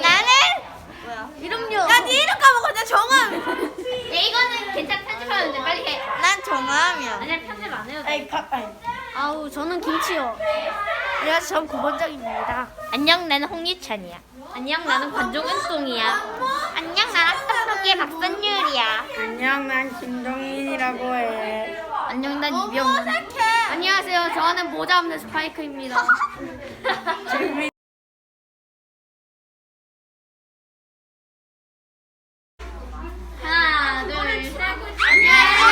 나는 이름요. 야, 네 이름 까먹었네. 정함. 야 이거는 괜찮 편집하면 돼. 빨리 해. 난 정함이야. 아니야 편집 안 해도 돼. 에이, 가, 아이. 아우, 저는 김치요. 안녕하세요, 전 고번장입니다. 안녕 나는 홍유찬이야. 안녕 나는 관종은 똥이야. 안녕 나는 떡볶이 박선율이야. 안녕, 난 김동인이라고 해. 안녕 난 이병훈. 안녕하세요. 저는 모자 없는 스파이크입니다. 하나, 둘, 셋. 안녕하세요.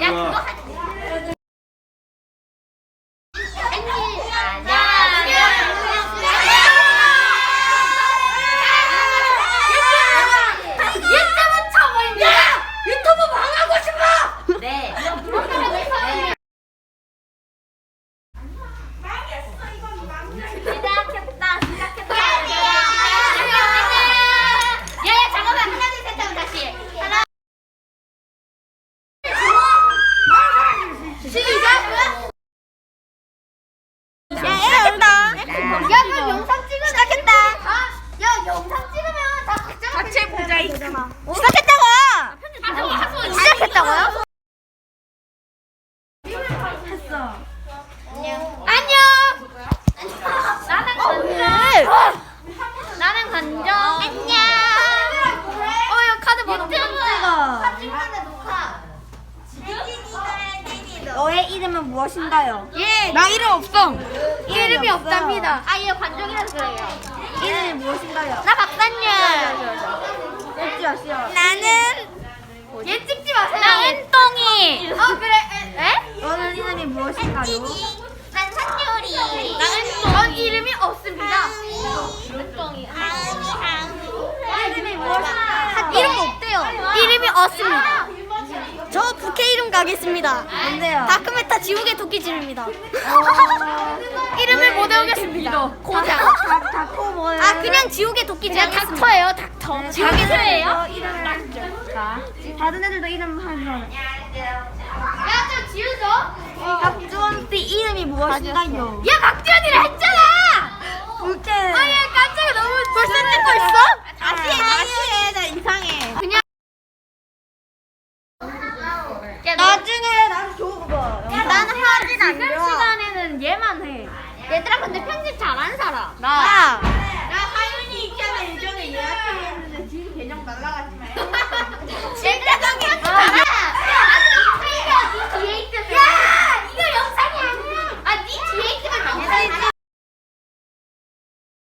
야, 그거 하- 유튜브 쳐보인다! 유튜브 망하고 싶어! 네. 시작했다, 시작했다. 야, 야, 잠깐만. 하나, 둘, 셋 하면 다시. 하나, 시작! 야, 애였다. 야, 그럼 영상 찍으면 시작했다. 야, 영상 찍으면 다 각자 같이 보자, 이 시작했다고? 시작했다고! 시작했다고요? 안녕. 나는 관정. 나는 관정. 안녕. 어, 이거 카드 못 찍어. 찍는데 녹화. 너의 이름은 무엇인가요? 예. 나 이름 없어. 이름이 없답니다. 아, 얘 관정이라서 그래요. 이름이 무엇인가요? 나 박산율. 없지 마세요. 나는 얘 찍지 마세요. 나 은똥이. 어 그래. 에? 너는 이름이 무엇인가요? 난 산율이. 나 은똥이. 전 이름이 없습니다. 은똥이. 이름이 무엇인가요? 이름 없대요. 이름이 없습니다. 저 가겠습니다. 뭔데요? 다크메타 지옥의 도끼질입니다. 어... 이름을 못 외우겠습니다. 다, 다코 뭐예요? 아 그냥 지옥의 도끼질 하겠습니다. 닥터예요. 닥터. 지옥에서예요? 이름을 자, 다른 애들도 이름 하면 야 저 지우죠. 박주원 씨 이름이 무엇인가요? 야 박지현이라 했 말은 안 지금 좋아. 시간에는 얘만 해. 얘들아 근데 편집 잘하는 사람. 나. 나 하윤이 있잖아 예전에 예약하기 했는데 지금 개념 날라갔지만.